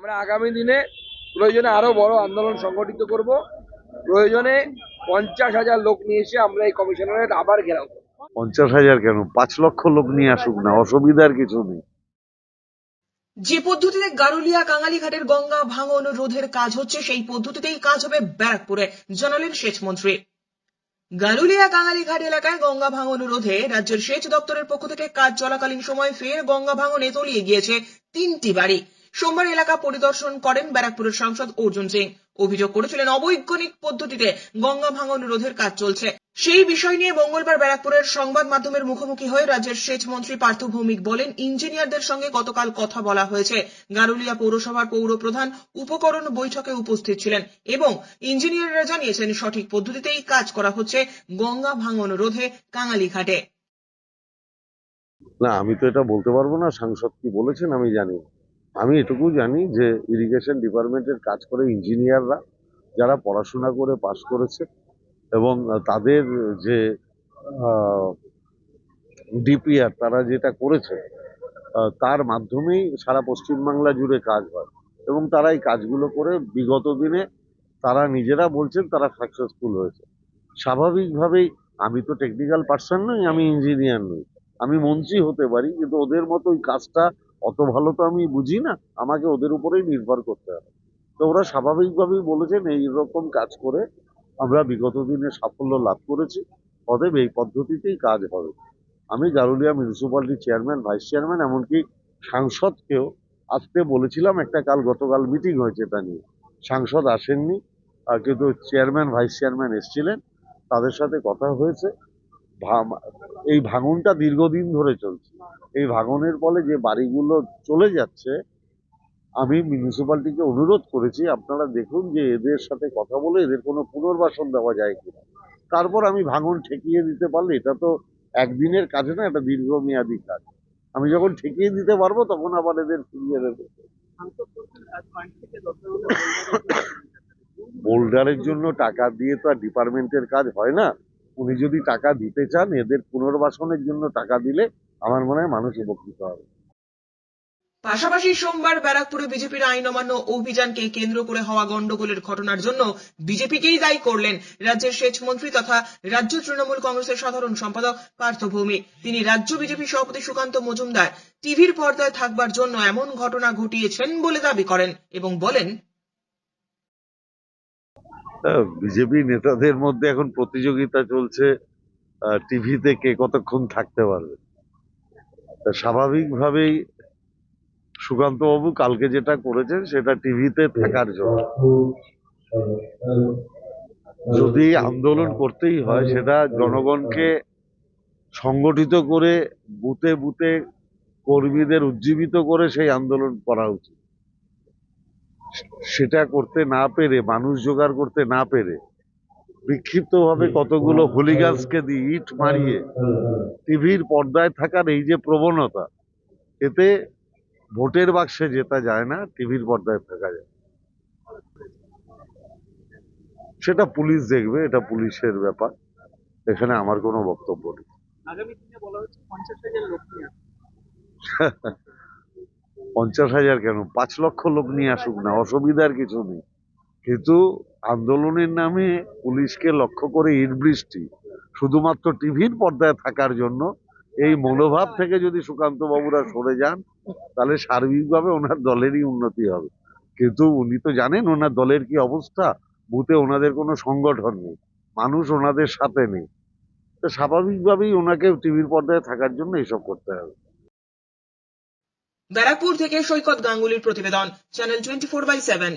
আমরা আগামী দিনে প্রয়োজনে আরও বড় আন্দোলন সংগঠিত করব। প্রয়োজনে পঞ্চাশ হাজার লোক নিয়ে এসে আমরা এই কমিশনারের আবার ঘেরাও করব। পঞ্চাশ হাজার কেন? পাঁচ লক্ষ লোক নিয়ে আসুক না অসুবিধার কিছু নেই। যে পদ্ধতিতে গারুলিয়া কাঙালিঘাটের গঙ্গা ভাঙন রোধের কাজ হচ্ছে সেই পদ্ধতিতেই কাজ হবে ব্যারাকপুরে জানালেন সেচ মন্ত্রী গারুলিয়া কাঙালিঘাট এলাকায় গঙ্গা ভাঙন রোধে রাজ্যের সেচ দপ্তরের পক্ষ থেকে কাজ চলাকালীন সময় ফের গঙ্গা ভাঙনে তলিয়ে গিয়েছে তিনটি বাড়ি। সোমবার এলাকা পরিদর্শন করেন ব্যারাকপুরের সাংসদ অর্জুন সিং। অভিযোগ করেছিলেন, অবৈজ্ঞানিক পদ্ধতিতে গঙ্গা ভাঙন রোধের কাজ চলছে। সেই বিষয় নিয়ে মঙ্গলবার ব্যারাকপুরের সংবাদ মাধ্যমের মুখোমুখি হয়ে রাজ্যের সেচ মন্ত্রী পার্থ ভৌমিক বলেন, ইঞ্জিনিয়ারদের সঙ্গে গতকাল কথা বলা হয়েছে। গারুলিয়া পৌরসভার পৌর প্রধান উপকরণ বৈঠকে উপস্থিত ছিলেন এবং ইঞ্জিনিয়াররা জানিয়েছেন, সঠিক পদ্ধতিতেই কাজ করা হচ্ছে গঙ্গা ভাঙন রোধে কাঙালিঘাটে। না, আমি তো এটা বলতে পারব না। সাংসদ কি বলেছেন আমি জানি না। আমি এটুকু জানি যে ইরিগেশন ডিপার্টমেন্টের কাজ করে ইঞ্জিনিয়াররা যারা পড়াশোনা করে পাশ করেছে এবং তাদের যে ডিপিআর তারা যেটা করেছে তার মাধ্যমেই সারা পশ্চিমবাংলা জুড়ে কাজ হয় এবং তারা এই কাজগুলো করে বিগত দিনে তারা নিজেরা বলছেন তারা সাকসেসফুল হয়েছে। স্বাভাবিকভাবেই আমি তো টেকনিক্যাল পার্সন নই, আমি ইঞ্জিনিয়ার নই। আমি মন্ত্রী হতে পারি, কিন্তু ওদের মতো ওই কাজটা অত ভালো তো আমি বুঝি না, আমাকে ওদের উপরেই নির্ভর করতে হবে। তো ওরা স্বাভাবিকভাবেই বলেছেন, এই রকম কাজ করে আমরা বিগত দিনে সাফল্য লাভ করেছি, অতএব এই পদ্ধতিতেই কাজ হবে। আমি Garulia municipality chairman vice chairman এমনকি সাংসদকেও আসতে বলেছিলাম, একটা কাল গতকাল মিটিং হয়েছে এটা নিয়ে। সাংসদ আসেননি কিন্তু চেয়ারম্যান ভাইস চেয়ারম্যান এসেছিলেন, তাদের সাথে কথা হয়েছে। এই ভাঙনটা দীর্ঘদিন ধরে চলছে। এই ভাঙনের ফলে যে বাড়িগুলো চলে যাচ্ছে, আমি মিউনিসিপ্যালিটিকে অনুরোধ করেছি, আপনারা দেখুন যে এদের সাথে কথা বলে এদের কোনো পুনর্বাসন দেওয়া যায় কিনা। তারপর আমি ভাঙন ঠেকিয়ে দিতে পারলে, এটা তো একদিনের কাজ না, এটা দীর্ঘমেয়াদী কাজ। আমি যখন ঠেকিয়ে দিতে পারব, তখন আবার এদের ফিরিয়ে দেবো। বোল্ডারের জন্য টাকা দিয়ে তো আর ডিপার্টমেন্টের কাজ হয় না। উনি যদি টাকা দিতে চান, এদের পুনর্বাসনের জন্য টাকা দিলে আমার মনে হয় মানুষ উপকৃত হবে। পাশাপাশি সোমবার ব্যারাকপুরে বিজেপির আইন অমান্য অভিযানকে কেন্দ্র করে হওয়া গন্ডগোলের ঘটনার জন্য বিজেপিকেই দায়ী করলেন রাজ্যের সেচ মন্ত্রী তথা রাজ্য তৃণমূল কংগ্রেসের সাধারণ সম্পাদক পার্থ ভৌমিক। তিনি রাজ্য বিজেপি সভাপতি সুকান্ত মজুমদার টিভির পর্দায় থাকবার জন্য এমন ঘটনা ঘটিয়েছেন বলে দাবি করেন এবং বলেন বিজেপি নেতাদের মধ্যে এখন প্রতিযোগিতা চলছে টিভিতে কে কতক্ষণ থাকতে পারবে? স্বাভাবিকভাবেই সুকান্ত বাবু কালকে যেটা করেছেন সেটা টিভিতে থাকার জন্য। যদি আন্দোলন করতেই হয়, সেটা জনগণকে সংগঠিত করে বুতে বুথে কর্মীদের উজ্জীবিত করে সেই আন্দোলন করা উচিত। সেটা করতে না পেরে, মানুষ জোগাড় করতে না পেরে বিক্ষিপ্তভাবে কতগুলো হোলিগান্সকে দিয়ে ইট মারিয়ে টিভির পর্দায় থাকার এই যে প্রবণতা এতে ভোটের বাক্সে যেটা যায় না টিভির পর্দায় থাকা যায় সেটা পুলিশ দেখবে এটা পুলিশের ব্যাপার। এখানে আমার কোনো বক্তব্য নেই। বলা হচ্ছে পঞ্চাশ হাজার লোক নিয়ে আসবে। পঞ্চাশ হাজার কেন? পাঁচ লক্ষ লোক নিয়ে আসুক না অসুবিধার কিছু নেই। কিন্তু আন্দোলনের নামে পুলিশকে লক্ষ্য করে ইট বৃষ্টি, শুধুমাত্র টিভির পর্দায় থাকার জন্য, এই মনোভাব থেকে যদি সুকান্ত বাবুরা সরে যান, তাহলে সার্বিকভাবে ওনার দলেরই উন্নতি হবে। কিন্তু উনি তো জানেন ওনার দলের কি অবস্থা, বুথে ওনাদের কোনো সংগঠন নেই, মানুষ ওনাদের সাথে নেই। তো স্বাভাবিকভাবেই ওনাকে টিভির পর্দায় থাকার জন্য এসব করতে হবে। ব্যারাকপুর থেকে সৈকত গাঙ্গুলির প্রতিবেদন, channel twenty four by seven.